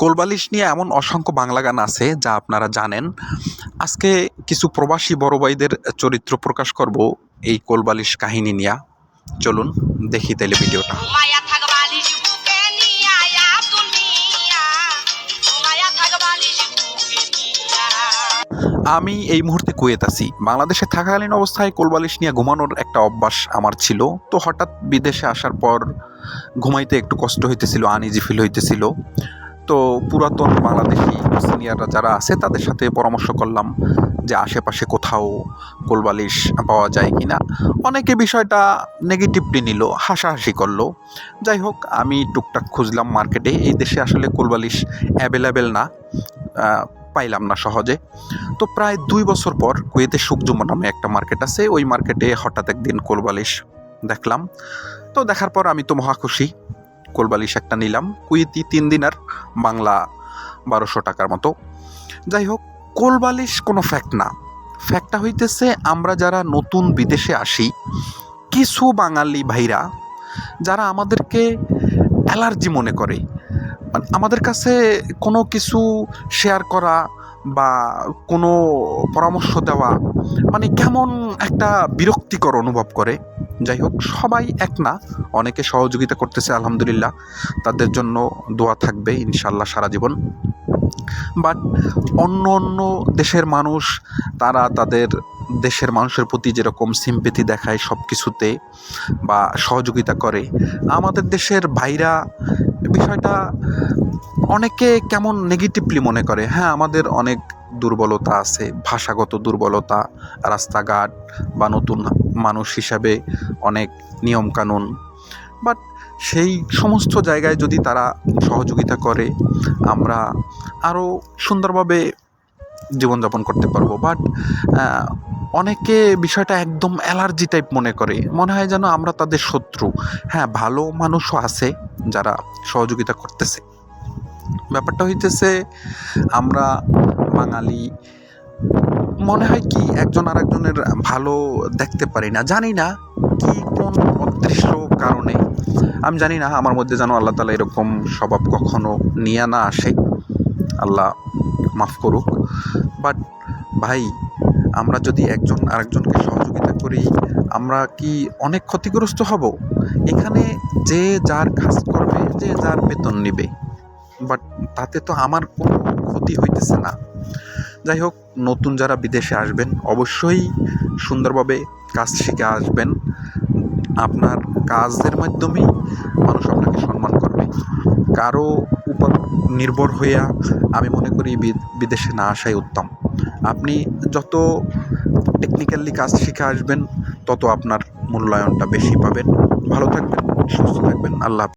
কোলবালিশ নিয়ে এমন অসংখ্য বাংলা গান আছে যা আপনারা জানেন। আজকে কিছু প্রবাসী বড় ভাইদের চরিত্র প্রকাশ করব এই কোলবালিশ কাহিনী নিয়ে। চলুন দেখি তাইলে ভিডিওটা। আমি এই মুহূর্তে কুয়েত আছি। বাংলাদেশে থাকাকালীন অবস্থায় কোলবালিশ নিয়ে ঘুমানোর একটা অভ্যাস আমার ছিল। তো হঠাৎ বিদেশে আসার পর ঘুমাইতে একটু কষ্ট হইতেছিল আনইজি ফিল হইতেছিল। তো পুরাতন বাংলাদেশি সিনিয়ররা যারা আছে, তাদের সাথে পরামর্শ করলাম যে আশেপাশে কোথাও কোলবালিশ পাওয়া যায় কি না অনেকে বিষয়টা নেগেটিভলি নিল, হাসাহাসি করল। যাই হোক, আমি টুকটাক খুঁজলাম মার্কেটে এই দেশে আসলে কোলবালিশ অ্যাভেলেবেল না। পাইলাম না সহজে। তো প্রায় দুই বছর পর কুয়েতে সুকজুমা নামে একটা মার্কেট আছে, ওই মার্কেটে হঠাৎ একদিন কোলবালিশ দেখলাম। তো দেখার পর আমি তো মহা খুশি, কোলবালিশ একটা নিলাম। কুয়েতি তিন দিনার বাংলা বারোশো টাকার মতো। যাই হোক, কোলবালিশ কোনো ফ্যাক্ট না। ফ্যাক্টটা হইতেছে, আমরা যারা নতুন বিদেশে আসি, কিছু বাঙালি ভাইরা, যারা আমাদেরকে অ্যালার্জি মনে করে মানে আমাদের কাছে কোনো কিছু শেয়ার করা বা কোনো পরামর্শ দেওয়া মানে কেমন একটা বিরক্তিকর অনুভব করে। যাই হোক, সবাই এক না, অনেকে সহযোগিতা করতেছে, আলহামদুলিল্লাহ। তাদের জন্য দোয়া থাকবে ইনশাল্লাহ সারা জীবন। বাট অন্য অন্য দেশের মানুষ, তারা তাদের দেশের মানুষের প্রতি যেরকম সিম্পেথি দেখায় সব কিছুতে বা সহযোগিতা করে, আমাদের দেশের ভাইরা বিষয়টা অনেকে কেমন নেগেটিভলি মনে করে। হ্যাঁ আমাদের অনেক দুর্বলতা আছে, ভাষাগত দুর্বলতা, রাস্তাঘাট বা নতুন মানুষ হিসাবে অনেক নিয়মকানুন। বাট সেই সমস্ত জায়গায় যদি তারা সহযোগিতা করে, আমরা আরও সুন্দরভাবে জীবনযাপন করতে পারব। বাট অনেকে বিষয়টা একদম অ্যালার্জি টাইপ মনে করে। মনে হয় যেন আমরা তাদের শত্রু। হ্যাঁ ভালো মানুষও আছে যারা সহযোগিতা করতেছে। ব্যাপারটা হইতেছে, আমরা বাঙালি, মনে হয় কি একজন আর একজনের ভালো দেখতে পারি না। জানি না কি কোন অদৃশ্য কারণে। আমি জানি না, আমার মধ্যে যেন আল্লাহ তালা এরকম স্বভাব কখনো নিয়ে না আসে। আল্লাহ মাফ করুক। বাট ভাই আমরা যদি একজন আরেকজনকে সহযোগিতা করি, আমরা কি অনেক ক্ষতিগ্রস্ত হব? এখানে যে যার কাজ করবে, যে যার বেতন নেবে। বাট তাতে তো আমার কোনো ক্ষতি হইতেছে না। যাই হোক, নতুন যারা বিদেশে আসবেন, অবশ্যই সুন্দরভাবে কাজ শিখে আসবেন। আপনার কাজের মাধ্যমেই মানুষ আপনাকে সম্মান করবে। কারও উপর নির্ভর হইয়া আমি মনে করি বিদেশে না আসাই উত্তম। আপনি যত টেকনিক্যালি কাজ শিখে আসবেন, তত আপনার মূল্যায়নটা বেশি পাবেন ভালো থাকবেন, সুস্থ থাকবেন আল্লাহ।